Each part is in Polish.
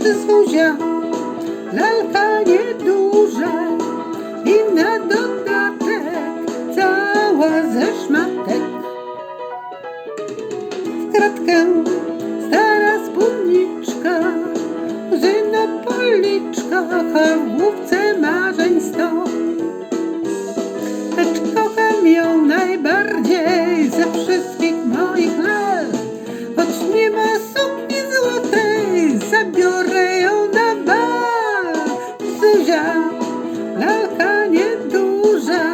Zuzia, lalka nieduża i na dodatek cała ze szmatek. W kratkę stara spódniczka, Zyna policzka, a w główce marzeń sto. Lalka nieduża,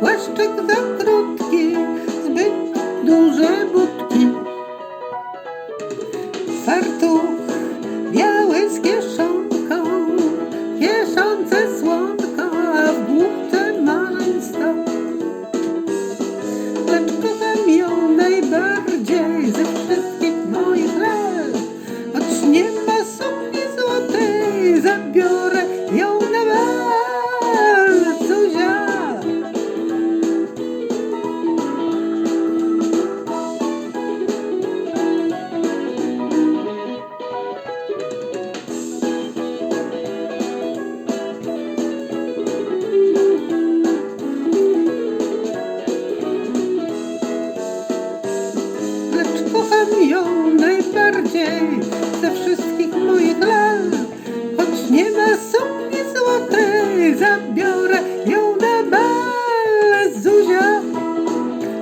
płaszczyk za krótki, zbyt duże budki. Fartuch biały z kieszonką, kieszące słonko, a w główce marzeń. Lecz kocham ją najbardziej ze wszystkich moich lat. Choć nie ma sukni ją najbardziej ze wszystkich moich lat. Choć nie ma sukni złotej, zabiorę ją na bal. Zuzia,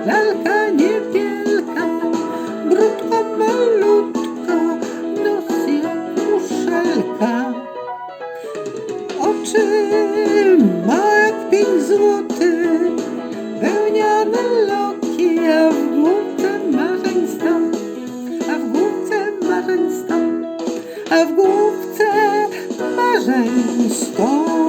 lalka niewielka, brudko malutko, nos jak muszelka. Oczy ma jak pięć złotych, a w główce marzeń sto.